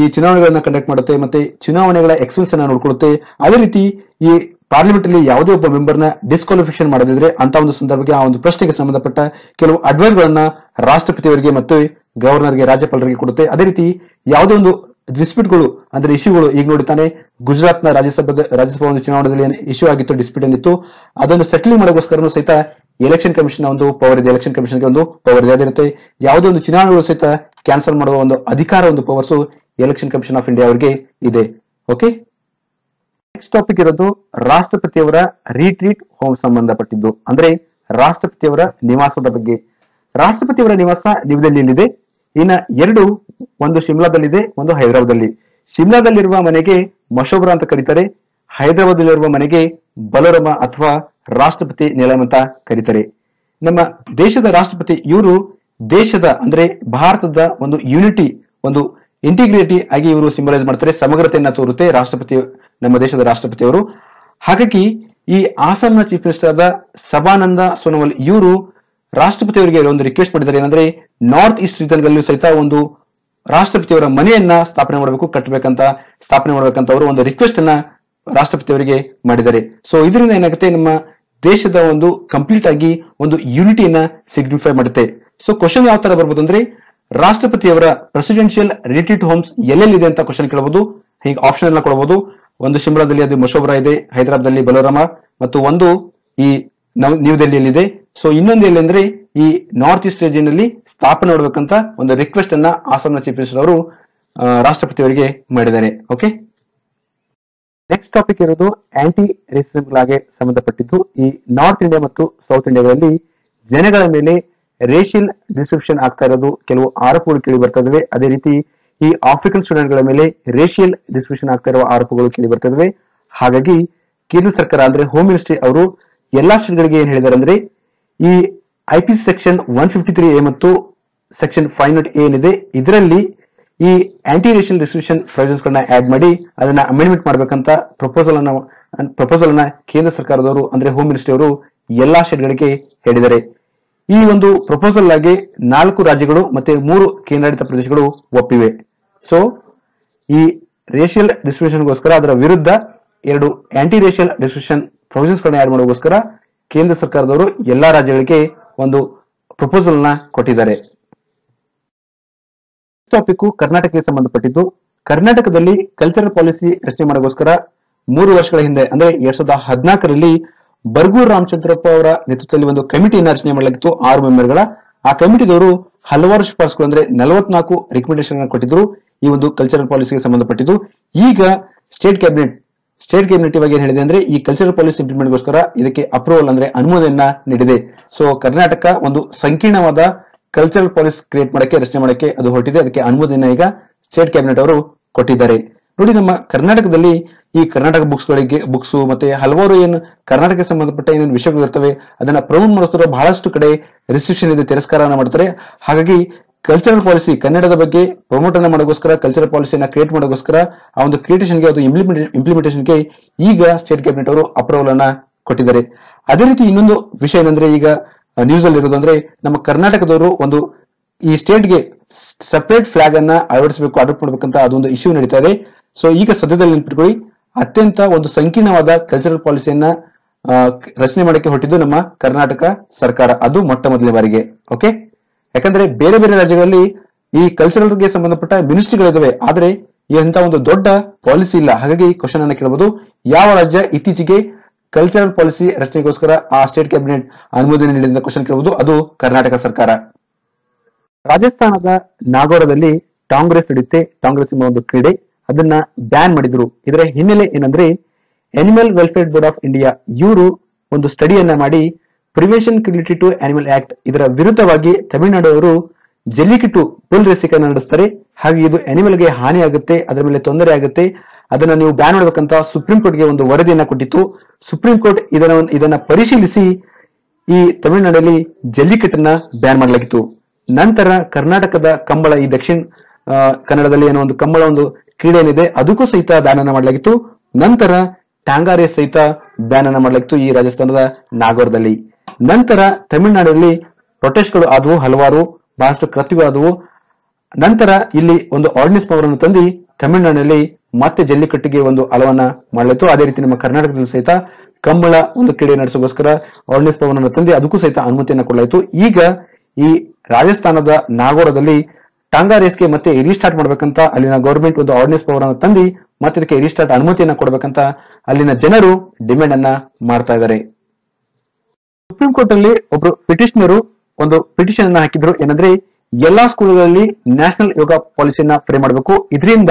ಈ ಚುನಾವಣೆಗಳನ್ನ ಕಂಡಕ್ಟ್ ಮಾಡುತ್ತೆ, ಮತ್ತೆ ಚುನಾವಣೆಗಳ ಎಕ್ಸ್ಪೆನ್ಸ್ ಅನ್ನ ನೋಡ್ಕೊಳ್ಳುತ್ತೆ. ಅದೇ ರೀತಿ ಈ ಪಾರ್ಲಿಮೆಂಟ್ ಅಲ್ಲಿ ಯಾವುದೇ ಒಬ್ಬ ಮೆಂಬರ್ನ ಡಿಸ್ಕ್ವಾಲಿಫಿಕೇಶನ್ ಮಾಡದಿದ್ರೆ ಅಂತ ಒಂದು ಸಂದರ್ಭಕ್ಕೆ ಆ ಒಂದು ಪ್ರಶ್ನೆಗೆ ಸಂಬಂಧಪಟ್ಟ ಕೆಲವು ಅಡ್ವೈಸ್ ಗಳನ್ನ ರಾಷ್ಟ್ರಪತಿಯವರಿಗೆ ಮತ್ತು ಗವರ್ನರ್ಗೆ ರಾಜ್ಯಪಾಲರಿಗೆ ಕೊಡುತ್ತೆ. ಅದೇ ರೀತಿ ಯಾವುದೇ ಒಂದು ಡಿಸ್ಪ್ಯೂಟ್ಗಳು ಅಂದ್ರೆ ಇಶ್ಯೂಗಳು ಈಗ ನೋಡಿ ತಾನೇ ಗುಜರಾತ್ನ ರಾಜ್ಯಸಭಾ ರಾಜ್ಯಸಭಾ ಒಂದು ಚುನಾವಣೆಯಲ್ಲಿ ಇಶ್ಯೂ ಆಗಿತ್ತು ಡಿಸ್ಪ್ಯೂಟ್ ಏನಿತ್ತು ಅದನ್ನು ಸೆಟ್ಲಿಂಗ್ ಮಾಡೋಗೋಸ್ಕರನೂ ಸಹಿತ ಎಲೆಕ್ಷನ್ ಕಮಿಷನ್ ಒಂದು ಪವರ್ ಇದೆ. ಎಲೆಕ್ಷನ್ ಕಮಿಷನ್ಗೆ ಒಂದು ಪವರ್ ಇದೆ. ಅದಿರುತ್ತೆ ರೀತಿ ಯಾವುದೇ ಒಂದು ಚುನಾವಣೆಗಳು ಸಹಿತ ಕ್ಯಾನ್ಸಲ್ ಮಾಡುವ ಒಂದು ಅಧಿಕಾರ, ಒಂದು powers election commission of India ಅವರಿಗೆ ಇದೆ. ಓಕೆ ನೆಕ್ಸ್ಟ್ ಟಾಪಿಕ್ ಇರೋದು ರಾಷ್ಟ್ರಪತಿಯವರ ರಿಟ್ರೀಟ್ ಹೋಮ್ ಸಂಬಂಧಪಟ್ಟಿದ್ದು. ಅಂದ್ರೆ ರಾಷ್ಟ್ರಪತಿಯವರ ನಿವಾಸದ ಬಗ್ಗೆ. ರಾಷ್ಟ್ರಪತಿಯವರ ನಿವಾಸ ನ್ಯೂದೆಹಲಿಯಲ್ಲಿದೆ ಇನ್ನ ಎರಡು ಒಂದು ಶಿಮ್ಲಾದಲ್ಲಿದೆ, ಒಂದು ಹೈದರಾಬಾದಲ್ಲಿ ಶಿಮ್ಲಾದಲ್ಲಿರುವ ಮನೆಗೆ ಮಶೋಬ್ರ ಅಂತ ಕರೀತಾರೆ. ಹೈದರಾಬಾದಲ್ಲಿರುವ ಮನೆಗೆ ಬಲರಮ ಅಥವಾ ರಾಷ್ಟ್ರಪತಿ ನಿಲಯಂ ಅಂತ ಕರೀತಾರೆ. ನಮ್ಮ ದೇಶದ ರಾಷ್ಟ್ರಪತಿ ಇವರು ದೇಶದ, ಅಂದ್ರೆ ಭಾರತದ ಒಂದು ಯೂನಿಟಿ ಒಂದು ಇಂಟಿಗ್ರಿಟಿ ಆಗಿ ಇವರು ಸಿಂಬಲೈಸ್ ಮಾಡ್ತಾರೆ, ಸಮಗ್ರತೆಯನ್ನ ತೋರುತ್ತೆ ರಾಷ್ಟ್ರಪತಿ, ನಮ್ಮ ದೇಶದ ರಾಷ್ಟ್ರಪತಿ ಅವರು ಹಾಗಾಗಿ ಈ ಆಸಾಂನ ಚೀಫ್ ಮಿನಿಸ್ಟರ್ ಆದ ಸಭಾನಂದ ಸೋನೋವಾಲ್ ಇವರು ರಾಷ್ಟ್ರಪತಿಯವರಿಗೆ ಒಂದು ರಿಕ್ವೆಸ್ಟ್ ಮಾಡಿದ್ದಾರೆ. ಏನಂದ್ರೆ ನಾರ್ತ್ ಈಸ್ಟ್ ರೀಜನ್ ಸಹಿತ ಒಂದು ರಾಷ್ಟ್ರಪತಿಯವರ ಮನೆಯನ್ನ ಸ್ಥಾಪನೆ ಮಾಡಬೇಕು ಕಟ್ಟಬೇಕಂತ ಸ್ಥಾಪನೆ ಮಾಡಬೇಕಂತ ಅವರು ಒಂದು ರಿಕ್ವೆಸ್ಟ್ ಅನ್ನ ರಾಷ್ಟ್ರಪತಿಯವರಿಗೆ ಮಾಡಿದ್ದಾರೆ. ಸೊ ಇದರಿಂದ ಏನಾಗುತ್ತೆ? ನಮ್ಮ ದೇಶದ ಒಂದು ಕಂಪ್ಲೀಟ್ ಆಗಿ ಒಂದು ಯೂನಿಟಿಯನ್ನ ಸಿಗ್ನಿಫೈ ಮಾಡುತ್ತೆ. ಸೊ ಕ್ವಶನ್ ಯಾವ ತರ ಬರ್ಬೋದು ಅಂದ್ರೆ, ರಾಷ್ಟ್ರಪತಿಯವರ ಪ್ರೆಸಿಡೆನ್ಷಿಯಲ್ ರಿಲೇಟೆಡ್ ಹೋಮ್ಸ್ ಎಲ್ಲೆಲ್ಲಿದೆ ಅಂತ ಕ್ವಶನ್ ಕೇಳಬಹುದು ಹೀಗೆ ಆಪ್ಷನ್ ಎಲ್ಲ ಕೊಡಬಹುದು ಒಂದು ಶಿಮ್ಲಾದಲ್ಲಿ ಅದು ಮಶೋಬ್ರಾ ಇದೆ, ಹೈದರಾಬಾದ್ನಲ್ಲಿ ಬಲೋರಾಮ, ಮತ್ತು ಒಂದು ಈ ನವ ನ್ಯೂ ದೆಹಲಿಯಲ್ಲಿದೆ ಸೊ ಇನ್ನೊಂದು ಏನಂದ್ರೆ ಈ ನಾರ್ತ್ ಈಸ್ಟ್ ರೀಜನ್ ಅಲ್ಲಿ ಸ್ಥಾಪನೆ ಮಾಡಬೇಕಂತ ಒಂದು ರಿಕ್ವೆಸ್ಟ್ ಅನ್ನ ಆಸಾಂನ ಚೀಫ್ ಮಿನಿಸ್ಟರ್ ಅವರು ರಾಷ್ಟ್ರಪತಿ ಅವರಿಗೆ ಮಾಡಿದ್ದಾರೆ. ಓಕೆ ನೆಕ್ಸ್ಟ್ ಟಾಪಿಕ್ ಇರೋದು ಆಂಟಿ ರೇಸಿಸಂ ಲಾಗೆ ಸಂಬಂಧಪಟ್ಟಿದ್ದು ಈ ನಾರ್ತ್ ಇಂಡಿಯಾ ಮತ್ತು ಸೌತ್ ಇಂಡಿಯಾಗಳಲ್ಲಿ ಜನಗಳ ಮೇಲೆ ರೇಷಿಯಲ್ ಡಿಸ್ಕ್ರಿಪ್ಷನ್ ಆಗ್ತಾ ಇರೋದು ಕೆಲವು ಆರೋಪಗಳು ಕೇಳಿ ಬರ್ತಾ ಇದಾವೆ. ಅದೇ ರೀತಿ ಈ ಆಫ್ರಿಕನ್ ಸ್ಟೂಡೆಂಟ್ಗಳ ಮೇಲೆ ರೇಷಿಯಲ್ ಡಿಸ್ಕ್ರಿಪ್ಷನ್ ಆಗ್ತಾ ಇರುವ ಆರೋಪಗಳು ಕೇಳಿ ಬರ್ತಾ ಇದಾವೆ. ಹಾಗಾಗಿ ಕೇಂದ್ರ ಸರ್ಕಾರ ಅಂದ್ರೆ ಹೋಮ್ ಮಿನಿಸ್ಟ್ರಿ ಅವರು ಎಲ್ಲಾ ಸ್ಟೇಟ್ಗಳಿಗೆ ಏನ್ ಹೇಳಿದಾರೆ ಅಂದ್ರೆ ಈ I P section one fifty three A ಮತ್ತು ಸೆಕ್ಷನ್ ಫೈವ್ ನಾಟ್ ಏನಿದೆ, ಇದರಲ್ಲಿ ಈ ಆಂಟಿ ರೇಷಿಯಲ್ ಡಿಸ್ಕ್ರಿಪ್ಷನ್ ಪ್ರೊವಿಷನ್ಸ್ಗಳನ್ನ ಆಡ್ ಮಾಡಿ, ಅದನ್ನ ಅಮೆಂಡ್ಮೆಂಟ್ ಮಾಡಬೇಕಂತ ಪ್ರಪೋಸಲ್ ಅನ್ನ ಪ್ರಪೋಸಲ್ ಅನ್ನ ಕೇಂದ್ರ ಸರ್ಕಾರದವರು, ಅಂದ್ರೆ ಹೋಮ್ ಮಿನಿಸ್ಟ್ರಿ ಅವರು ಎಲ್ಲಾ ಸ್ಟೇಟ್ಗಳಿಗೆ ಹೇಳಿದ್ದಾರೆ. ಈ ಒಂದು ಪ್ರಪೋಸಲ್ ಆಗಿ ನಾಲ್ಕು ರಾಜ್ಯಗಳು ಮತ್ತೆ ಮೂರು ಕೇಂದ್ರಾಡಳಿತ ಪ್ರದೇಶಗಳು ಒಪ್ಪಿವೆ. ಸೊ ಈ ರೇಷಿಯಲ್ ಡಿಸ್ಕ್ರಿಪ್ಷನ್ಗೋಸ್ಕರ ಅದರ ವಿರುದ್ಧ ಎರಡು ಆಂಟಿ ರೇಷಿಯಲ್ ಡಿಸ್ಕ್ರಿಪ್ಷನ್ ಪ್ರೊವಿಷನ್ಸ್ಗಳನ್ನ ಆಡ್ ಮಾಡೋಗೋಸ್ಕರ ಕೇಂದ್ರ ಸರ್ಕಾರದವರು ಎಲ್ಲಾ ರಾಜ್ಯಗಳಿಗೆ ಒಂದು ಪ್ರಪೋಸಲ್ನ ಕೊಟ್ಟಿದ್ದಾರೆ. ಟಾಪಿಕ್ ಕರ್ನಾಟಕಕ್ಕೆ ಸಂಬಂಧಪಟ್ಟಿದ್ದು, ಕರ್ನಾಟಕದಲ್ಲಿ ಕಲ್ಚರಲ್ ಪಾಲಿಸಿ ರಚನೆ ಮಾಡೋಸ್ಕರ ಮೂರು ವರ್ಷಗಳ ಹಿಂದೆ, ಅಂದ್ರೆ ಎರಡ್ ಸಾವಿರದ ಹದಿನಾಲ್ಕರಲ್ಲಿ ಬರ್ಗೂರ್ ರಾಮಚಂದ್ರಪ್ಪ ಅವರ ನೇತೃತ್ವದಲ್ಲಿ ಒಂದು ಕಮಿಟಿಯನ್ನು ರಚನೆ ಮಾಡಲಾಗಿತ್ತು, ಆರು ಮೆಂಬರ್ಗಳ. ಆ ಕಮಿಟಿದವರು ಹಲವಾರು ಶಿಫಾರಸುಗಳು ಅಂದ್ರೆ ನಲವತ್ನಾಲ್ಕು ರೆಕಮೆಂಡೇಶನ್ ಕೊಟ್ಟಿದ್ರು ಈ ಒಂದು ಕಲ್ಚರಲ್ ಪಾಲಿಸಿಗೆ ಸಂಬಂಧಪಟ್ಟಿದ್ದು. ಈಗ ಸ್ಟೇಟ್ ಕ್ಯಾಬಿನೆಟ್ ಸ್ಟೇಟ್ ಕ್ಯಾಬಿನೆಟ್ ಇವಾಗ ಏನ್ ಹೇಳಿದೆ ಅಂದ್ರೆ, ಈ ಕಲ್ಚರಲ್ ಪಾಲಿಸಿ ಇಂಪ್ಲಿಮೆಂಟ್ ಗೋಸ್ಕರ ಇದಕ್ಕೆ ಅಪ್ರೂವಲ್ ಅಂದ್ರೆ ಅನುಮೋದನೆಯನ್ನ ನೀಡಿದೆ. ಸೊ ಕರ್ನಾಟಕ ಒಂದು ಸಂಕೀರ್ಣವಾದ ಕಲ್ಚರಲ್ ಪಾಲಿಸಿ ಕ್ರಿಯೇಟ್ ಮಾಡಕ್ಕೆ, ರಚನೆ ಮಾಡಕ್ಕೆ ಅದು ಹೊರಟಿದೆ. ಅದಕ್ಕೆ ಅನುಮೋದನೆ ಈಗ ಸ್ಟೇಟ್ ಕ್ಯಾಬಿನೆಟ್ ಅವರು ಕೊಟ್ಟಿದ್ದಾರೆ. ನೋಡಿ, ನಮ್ಮ ಕರ್ನಾಟಕದಲ್ಲಿ ಈ ಕರ್ನಾಟಕ ಬುಕ್ಸ್ ಗಳಿಗೆ ಬುಕ್ಸ್ ಮತ್ತೆ ಹಲವಾರು ಏನು ಕರ್ನಾಟಕಕ್ಕೆ ಸಂಬಂಧಪಟ್ಟ ಏನೇನು ವಿಷಯಗಳು ಇರ್ತವೆ ಅದನ್ನ ಪ್ರಮೋಟ್ ಮಾಡಿಸ್ತಾರೆ ಬಹಳಷ್ಟು ಕಡೆ ರಿಸ್ಟ್ರಿಕ್ಷನ್ ಇದೆ, ತಿರಸ್ಕಾರನ ಮಾಡ್ತಾರೆ. ಹಾಗಾಗಿ ಕಲ್ಚರಲ್ ಪಾಲಿಸಿ ಕನ್ನಡದ ಬಗ್ಗೆ ಪ್ರಮೋಟ್ ಅನ್ನ ಮಾಡೋಗೋಸ್ಕರ ಕಲ್ಚರಲ್ ಪಾಲಿಸಿಯನ್ನ ಕ್ರಿಯೇಟ್ ಮಾಡೋಗೋಸ್ಕರ ಆ ಒಂದು ಕ್ರಿಯೇಟೇಷನ್ಗೆ ಅದು ಇಂಪ್ಲಿಮೆಂಟೇಷನ್ಗೆ ಈಗ ಸ್ಟೇಟ್ ಕ್ಯಾಬಿನೆಟ್ ಅವರು ಅಪ್ರೂವಲ್ ಅನ್ನ ಕೊಟ್ಟಿದ್ದಾರೆ ಅದೇ ರೀತಿ ಇನ್ನೊಂದು ವಿಷಯ ಏನಂದ್ರೆ ಈಗ ನ್ಯೂಸ್ ಅಲ್ಲಿ ಇರೋದು ಅಂದ್ರೆ ನಮ್ಮ ಕರ್ನಾಟಕದವರು ಒಂದು ಈ ಸ್ಟೇಟ್ಗೆ ಸಪರೇಟ್ ಫ್ಲಾಗ್ ಅನ್ನ ಅಳವಡಿಸಬೇಕು ಅಡಾಪ್ಟ್ ಮಾಡ್ಬೇಕಂತ ಅದೊಂದು ಇಶ್ಯೂ ನಡೀತಾ ಇದೆ ಸೊ ಈಗ ಸದ್ಯದಲ್ಲಿ ನೆನ್ಪಿಟ್ಕೊಳ್ಳಿ ಅತ್ಯಂತ ಒಂದು ಸಂಕೀರ್ಣವಾದ ಕಲ್ಚರಲ್ ಪಾಲಿಸಿಯನ್ನ ರಚನೆ ಮಾಡಕ್ಕೆ ಹೊಟ್ಟಿದ್ದು ನಮ್ಮ ಕರ್ನಾಟಕ ಸರ್ಕಾರ ಅದು ಮೊಟ್ಟ ಮೊದಲನೇ ಬಾರಿಗೆ ಓಕೆ ಯಾಕಂದ್ರೆ ಬೇರೆ ಬೇರೆ ರಾಜ್ಯಗಳಲ್ಲಿ ಈ ಕಲ್ಚರಲ್ಗೆ ಸಂಬಂಧಪಟ್ಟ ಮಿನಿಸ್ಟ್ರಿಗಳಿದಾವೆ ಆದ್ರೆ ಎಂತ ಒಂದು ದೊಡ್ಡ ಪಾಲಿಸಿ ಇಲ್ಲ. ಹಾಗಾಗಿ ಕ್ವಶನ್ ಅನ್ನ ಕೇಳಬಹುದು ಯಾವ ರಾಜ್ಯ ಇತ್ತೀಚೆಗೆ ಕಲ್ಚರಲ್ ಪಾಲಿಸಿ ರಚನೆಗೋಸ್ಕರ ಆ ಸ್ಟೇಟ್ ಕ್ಯಾಬಿನೆಟ್ ಅನುಮೋದನೆ ನೀಡಿದ ಕ್ವಶನ್ ಕೇಳಬಹುದು ಅದು ಕರ್ನಾಟಕ ಸರ್ಕಾರ. ರಾಜಸ್ಥಾನದ ನಾಗೋರದಲ್ಲಿ ಕಾಂಗ್ರೆಸ್ ನಡೆಯುತ್ತೆ. ಕಾಂಗ್ರೆಸ್ ಎಂಬ ಒಂದು ಕ್ರೀಡೆ. ಅದನ್ನ ಬ್ಯಾನ್ ಮಾಡಿದ್ರು. ಇದರ ಹಿನ್ನೆಲೆ ಏನಂದ್ರೆ animal welfare board of India ಇವರು ಒಂದು ಸ್ಟಡಿಯನ್ನ ಮಾಡಿ prevention related to animal act ಇದರ ವಿರುದ್ಧವಾಗಿ ತಮಿಳುನಾಡು ಅವರು ಜಲ್ಲಿಕಟ್ಟು ಪುಲ್ ರೇಸಿಕನ್ನ ನಡೆಸ್ತಾರೆ. ಹಾಗೆ ಇದು ಅನಿಮಲ್ಗೆ ಹಾನಿ ಆಗುತ್ತೆ, ಅದರ ಮೇಲೆ ತೊಂದರೆ ಆಗುತ್ತೆ. ಅದನ್ನ ನೀವು ಬ್ಯಾನ್ ಮಾಡಬೇಕಂತ ಸುಪ್ರೀಂ ಕೋರ್ಟ್ಗೆ ಒಂದು ವರದಿಯನ್ನ ಕೊಟ್ಟಿತ್ತು. ಸುಪ್ರೀಂ ಕೋರ್ಟ್ ಇದನ್ನ ಇದನ್ನ ಪರಿಶೀಲಿಸಿ ಈ ತಮಿಳುನಾಡಲ್ಲಿ ಜಲ್ಲಿಕಟ್ಟನ್ನ ಬ್ಯಾನ್ ಮಾಡಲಾಗಿತ್ತು. ನಂತರ ಕರ್ನಾಟಕದ ಕಂಬಳ ಈ ದಕ್ಷಿಣ ಕನ್ನಡದಲ್ಲಿ ಏನೋ ಒಂದು ಕಂಬಳ ಒಂದು ಕ್ರೀಡೆ ಏನಿದೆ, ಅದಕ್ಕೂ ಸಹಿತ ಬ್ಯಾನ್ ಅನ್ನ ಮಾಡಲಾಗಿತ್ತು. ನಂತರ ಟ್ಯಾಂಗಾರೆ ಸಹಿತ ಬ್ಯಾನ್ ಅನ್ನ ಮಾಡಲಾಗಿತ್ತು ಈ ರಾಜಸ್ಥಾನದ ನಾಗೌರದಲ್ಲಿ. ನಂತರ ತಮಿಳುನಾಡಲ್ಲಿ ಪ್ರೊಟೆಸ್ಟ್ಗಳು ಆದವು, ಹಲವಾರು ಬಹಳಷ್ಟು ಕೃತ್ಯಗಳು ಆದವು. ನಂತರ ಇಲ್ಲಿ ಒಂದು ಆರ್ಡಿನೆನ್ಸ್ ಪವರ್ ಅನ್ನು ತಂದು ತಮಿಳುನಾಡಿನಲ್ಲಿ ಮತ್ತೆ ಜಲ್ಲಿಕಟ್ಟಿಗೆ ಒಂದು ಅಲವನ್ನ ಮಾಡಲಾಯಿತು ಅದೇ ರೀತಿ ನಮ್ಮ ಕರ್ನಾಟಕದಲ್ಲಿ ಸಹಿತ ಕಂಬಳ ಒಂದು ಕ್ರೀಡೆ ನಡೆಸೋಗೋಸ್ಕರ ಆರ್ಡಿನೆನ್ಸ್ ಪವರ್ ಅನ್ನು ತಂದು ಅದಕ್ಕೂ ಸಹಿತ ಅನುಮತಿಯನ್ನು ಕೊಡಲಾಯಿತು. ಈಗ ಈ ರಾಜಸ್ಥಾನದ ನಾಗೋರದಲ್ಲಿ ಟಾಂಗಾ ರೇಸ್ಗೆ ಮತ್ತೆ ರೀಸ್ಟಾರ್ಟ್ ಮಾಡ್ಬೇಕಂತ ಅಲ್ಲಿನ ಗೌರ್ಮೆಂಟ್ ಒಂದು ಆರ್ಡಿನೆನ್ಸ್ ಪವರ್ ಅನ್ನು ತಂದು ಮತ್ತೆ ಇದಕ್ಕೆ ರೀಸ್ಟಾರ್ಟ್ ಅನುಮತಿಯನ್ನ ಕೊಡಬೇಕಂತ ಅಲ್ಲಿನ ಜನರು ಡಿಮ್ಯಾಂಡ್ ಅನ್ನ ಮಾಡ್ತಾ ಇದ್ದಾರೆ. ಸುಪ್ರೀಂ ಕೋರ್ಟ್ ಅಲ್ಲಿ ಒಬ್ರು ಪಿಟಿಷನರು ಒಂದು ಪಿಟಿಷನ್ ಅನ್ನ ಹಾಕಿದ್ರು. ಏನಂದ್ರೆ, ಎಲ್ಲಾ ಸ್ಕೂಲ್ಗಳಲ್ಲಿ ನ್ಯಾಷನಲ್ ಯೋಗ ಪಾಲಿಸಿಯನ್ನ ಫ್ರೇಮ್ ಮಾಡಬೇಕು. ಇದರಿಂದ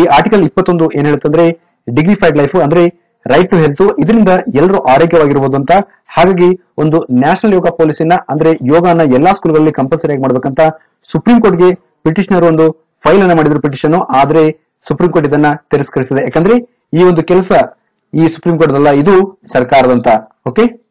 ಈ ಆರ್ಟಿಕಲ್ ಇಪ್ಪತ್ತೊಂದು ಏನ್ ಹೇಳುತ್ತಂದ್ರೆ ಡಿಗ್ನಿಫೈಡ್ ಲೈಫ್ ಅಂದ್ರೆ ರೈಟ್ ಟು ಹೆಲ್ತ್ ಇದರಿಂದ ಎಲ್ಲರೂ ಆರೋಗ್ಯವಾಗಿರ್ಬೋದು ಅಂತ. ಹಾಗಾಗಿ ಒಂದು ನ್ಯಾಷನಲ್ ಯೋಗ ಪಾಲಿಸಿನ ಅಂದ್ರೆ ಯೋಗನ ಎಲ್ಲಾ ಸ್ಕೂಲ್ಗಳಲ್ಲಿ ಕಂಪಲ್ಸರಿ ಆಗಿ ಮಾಡ್ಬೇಕಂತ ಸುಪ್ರೀಂ ಕೋರ್ಟ್ಗೆ ಪಿಟಿಷನರ್ ಒಂದು ಫೈಲ್ ಅನ್ನ ಮಾಡಿದ್ರು ಪಿಟಿಷನ್ ಆದ್ರೆ ಸುಪ್ರೀಂ ಕೋರ್ಟ್ ಇದನ್ನ ತಿರಸ್ಕರಿಸಿದೆ. ಯಾಕಂದ್ರೆ ಈ ಒಂದು ಕೆಲಸ ಈ ಸುಪ್ರೀಂ ಕೋರ್ಟ್ ಅಲ್ಲ ಇದು ಸರ್ಕಾರದಂತ. Okay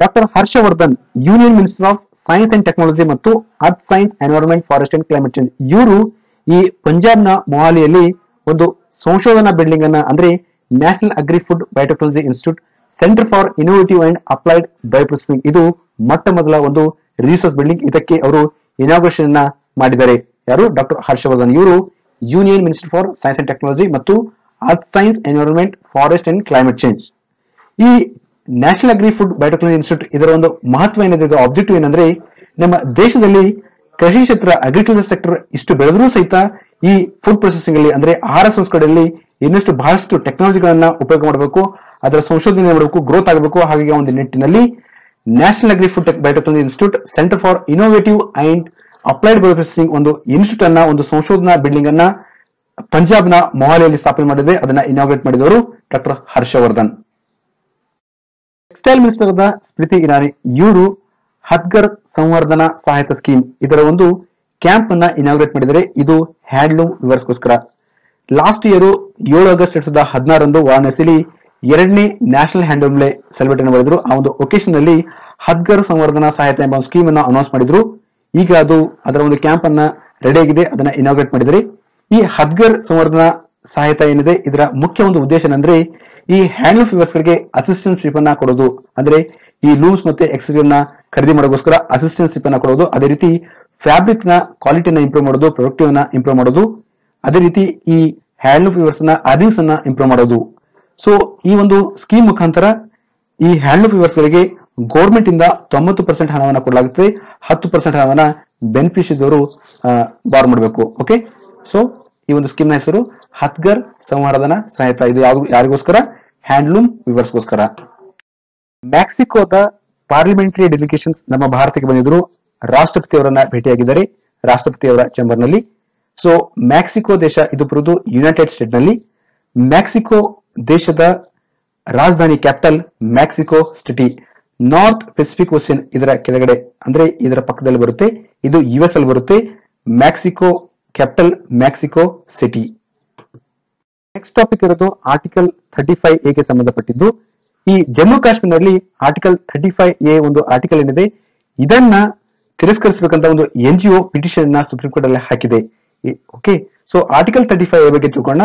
doctor Harshvardhan, union minister of science and technology ಮತ್ತು earth science, environment, forest and climate change ಇವರು ಈ ಪಂಜಾಬ್ನ ಮೊಹಾಲಿಯಲ್ಲಿ ಒಂದು ಸಂಶೋಧನಾ ಬಿಲ್ಡಿಂಗ್ ಅನ್ನ ಅಂದ್ರೆ national agri food biotechnology institute, centre for innovative and applied bioprocessing. ಇದು ಮೊಟ್ಟ ಮೊದಲ ಒಂದು ರಿಸರ್ಚ್ ಬಿಲ್ಡಿಂಗ್ ಇದಕ್ಕೆ ಅವರು ಇನಾಗ್ರೇಷನ್ ಅನ್ನ ಮಾಡಿದ್ದಾರೆ. ಯಾರು? ಡಾಕ್ಟರ್ ಹರ್ಷವರ್ಧನ್. ಇವರು union minister for science and technology ಮತ್ತು earth science, environment, forest and climate change. ಈ national agri food biotechnology institute ಇದರ ಒಂದು ಮಹತ್ವ ಏನಿದೆ, ಇದು ಆಬ್ಜೆಕ್ಟಿವ್ ಏನಂದ್ರೆ ನಮ್ಮ ದೇಶದಲ್ಲಿ ಕೃಷಿ ಕ್ಷೇತ್ರ ಅಗ್ರಿಕಲ್ಚರ್ ಸೆಕ್ಟರ್ ಇಷ್ಟು ಬೆಳೆದರೂ ಸಹಿತ ಈ ಫುಡ್ ಪ್ರೊಸೆಸಿಂಗ್ ಅಲ್ಲಿ ಅಂದ್ರೆ ಆಹಾರ ಸಂಸ್ಕರಣೆಯಲ್ಲಿ ಇನ್ನಷ್ಟು ಬಹಳಷ್ಟು ಟೆಕ್ನಾಲಜಿಗಳನ್ನ ಉಪಯೋಗ ಮಾಡಬೇಕು, ಅದರ ಸಂಶೋಧನೆ ಮಾಡಬೇಕು ಗ್ರೋತ್ ಆಗಬೇಕು. ಹಾಗಾಗಿ ಒಂದು ನಿಟ್ಟಿನಲ್ಲಿ national agri food biotechnology institute centre for innovative and applied bioprocessing ಒಂದು ಇನ್ಸ್ಟಿಟ್ಯೂಟ್ ಅನ್ನ, ಒಂದು ಸಂಶೋಧನಾ ಬಿಲ್ಡಿಂಗ್ ಅನ್ನ, ಪಂಜಾಬ್ನ ಮೊಹಾಲಿಯಲ್ಲಿ ಸ್ಥಾಪನೆ ಮಾಡಿದೆ. ಅದನ್ನ ಇನಾಗ್ರೇಟ್ ಮಾಡಿದವರು doctor Harshvardhan. Textile minister Smriti Irani. ಇವರು ಹದ್ಗರ್ ಸಂವರ್ಧನಾ ಸಹಾಯತ ಸ್ಕೀಮ್ ಇದರ ಒಂದು ಕ್ಯಾಂಪ್ ಅನ್ನ ಇನಾಗ್ರೇಟ್ ಮಾಡಿದರೆ ಇದು ಹ್ಯಾಂಡ್ಲೂಮ್ ವಿವರ್ಸ್ಗೋಸ್ಕರ ಲಾಸ್ಟ್ ಇಯರ್ ಏಳು ಆಗಸ್ಟ್ ಎರಡ್ ಸಾವಿರದ ಹದಿನಾರರಂದು ವಾರಣಾಸಿಲಿ ಎರಡನೇ ನ್ಯಾಷನಲ್ ಹ್ಯಾಂಡ್ಲೂಮ್ ಡೇ ಸೆಲೆಬ್ರೇಟ್ ಅನ್ನು ಮಾಡಿದ್ರು. ಆ ಒಂದು ಒಕೇಶನ್ ಅಲ್ಲಿ ಹದ್ಗರ್ ಸಂವರ್ಧನಾ ಸಹಾಯತ ಎಂಬ ಸ್ಕೀಮ್ ಅನ್ನು ಅನೌನ್ಸ್ ಮಾಡಿದ್ರು. ಈಗ ಅದು ಅದರ ಒಂದು ಕ್ಯಾಂಪ್ ಅನ್ನ ರೆಡಿ ಆಗಿದೆ. ಅದನ್ನ ಇನಾಗ್ರೇಟ್ ಮಾಡಿದರೆ ಈ ಹದ್ಗರ್ ಸಂವರ್ಧನಾ ಸಹಾಯತ ಏನಿದೆ, ಇದರ ಮುಖ್ಯ ಒಂದು ಉದ್ದೇಶ ಏನಂದ್ರೆ ಈ ಹ್ಯಾಂಡ್ಲೂಮ್ ಫೀವರ್ಸ್ ಗಳಿಗೆ ಅಸಿಸ್ಟೆನ್ಶಿಪ್ ಅನ್ನ ಕೊಡೋದು, ಅಂದ್ರೆ ಈ ಲೂಮ್ಸ್ ಮತ್ತೆ ಎಕ್ಸೆಸರಿ ನ ಖರೀದಿ ಮಾಡೋಗೋಸ್ಕರ ಅಸಿಸ್ಟೆನ್ಶಿಪ್ ಅನ್ನ ಕೊಡೋದು, ಅದೇ ರೀತಿ ಫ್ಯಾಬ್ರಿಕ್ನ ಕ್ವಾಲಿಟಿನ ಇಂಪ್ರೂವ್ ಮಾಡೋದು ಪ್ರೊಡಕ್ಟಿವ್ನ ಇಂಪ್ರೂವ್ ಮಾಡೋದು, ಅದೇ ರೀತಿ ಈ ಹ್ಯಾಂಡ್ಲೂಮ್ ಫೀವರ್ಸ್ನ ಅರ್ನಿಂಗ್ಸ್ ಅನ್ನ ಇಂಪ್ರೂವ್ ಮಾಡೋದು. ಸೊ ಈ ಒಂದು ಸ್ಕೀಮ್ ಮುಖಾಂತರ ಈ ಹ್ಯಾಂಡ್ಲೂಮ್ ಫೀವರ್ಸ್ ಗಳಿಗೆ ಗೌರ್ಮೆಂಟ್ ಇಂದ ತೊಂಬತ್ತು ಪರ್ಸೆಂಟ್ ಹಣವನ್ನ ಕೊಡಲಾಗುತ್ತದೆ ಹತ್ತು ಪರ್ಸೆಂಟ್ ಹಣವನ್ನ ಬೆನಿಫಿಷಿದವರು ಬಾರ್ ಮಾಡಬೇಕು. ಓಕೆ ಸೊ ಈ ಒಂದು ಸ್ಕೀಮ್ನ ಹೆಸರು ಹತ್ಗರ್ ಸಂವಾರದನ ಸಹಾಯತ. ಇದು ಯಾವ ಯಾರಿಗೋಸ್ಕರ? ಹ್ಯಾಂಡ್ಲೂಮ್ ವಿವರ್ಸ್ಗೋಸ್ಕರ. ಮ್ಯಾಕ್ಸಿಕೋದ ಪಾರ್ಲಿಮೆಂಟರಿ ಡೆಲಿಗೇಷನ್ಸ್ ನಮ್ಮ ಭಾರತಕ್ಕೆ ಬಂದಿದ್ರು ರಾಷ್ಟ್ರಪತಿ ಅವರನ್ನ ಭೇಟಿಯಾಗಿದ್ದಾರೆ. ರಾಷ್ಟ್ರಪತಿ ಅವರ ಚೇಂಬರ್ನಲ್ಲಿ ಸೊ ಮ್ಯಾಕ್ಸಿಕೋ ದೇಶ ಇದು ಬರುವುದು ಯುನೈಟೆಡ್ ಸ್ಟೇಟ್ನಲ್ಲಿ ಮ್ಯಾಕ್ಸಿಕೋ ದೇಶದ ರಾಜಧಾನಿ capital Mexico city. North Pacific Ocean ಇದರ ಕೆಳಗಡೆ, ಅಂದ್ರೆ ಇದರ ಪಕ್ಕದಲ್ಲಿ ಬರುತ್ತೆ. ಇದು ಯು ಎಸ್ ಅಲ್ಲಿ ಬರುತ್ತೆ. Mexico capital Mexico city. Next topic ಇರೋದು ಆರ್ಟಿಕಲ್ ಥರ್ಟಿ ಫೈವ್ ಎಗೆ ಸಂಬಂಧಪಟ್ಟಿದ್ದು. ಈ ಜಮ್ಮು ಕಾಶ್ಮೀರದಲ್ಲಿ ಆರ್ಟಿಕಲ್ ಥರ್ಟಿ ಫೈವ್ ಎ ಒಂದು ಆರ್ಟಿಕಲ್ ಏನಿದೆ, ಇದನ್ನ ತಿರಸ್ಕರಿಸಬೇಕಂತ ಒಂದು ಎನ್ ಜಿ ಒ ಪಿಟಿಷನ್ನ ಸುಪ್ರೀಂ ಕೋರ್ಟ್ ಅಲ್ಲಿ ಹಾಕಿದೆ. Okay so article thirty five A ಬಗ್ಗೆ ತಿಳ್ಕೊಂಡ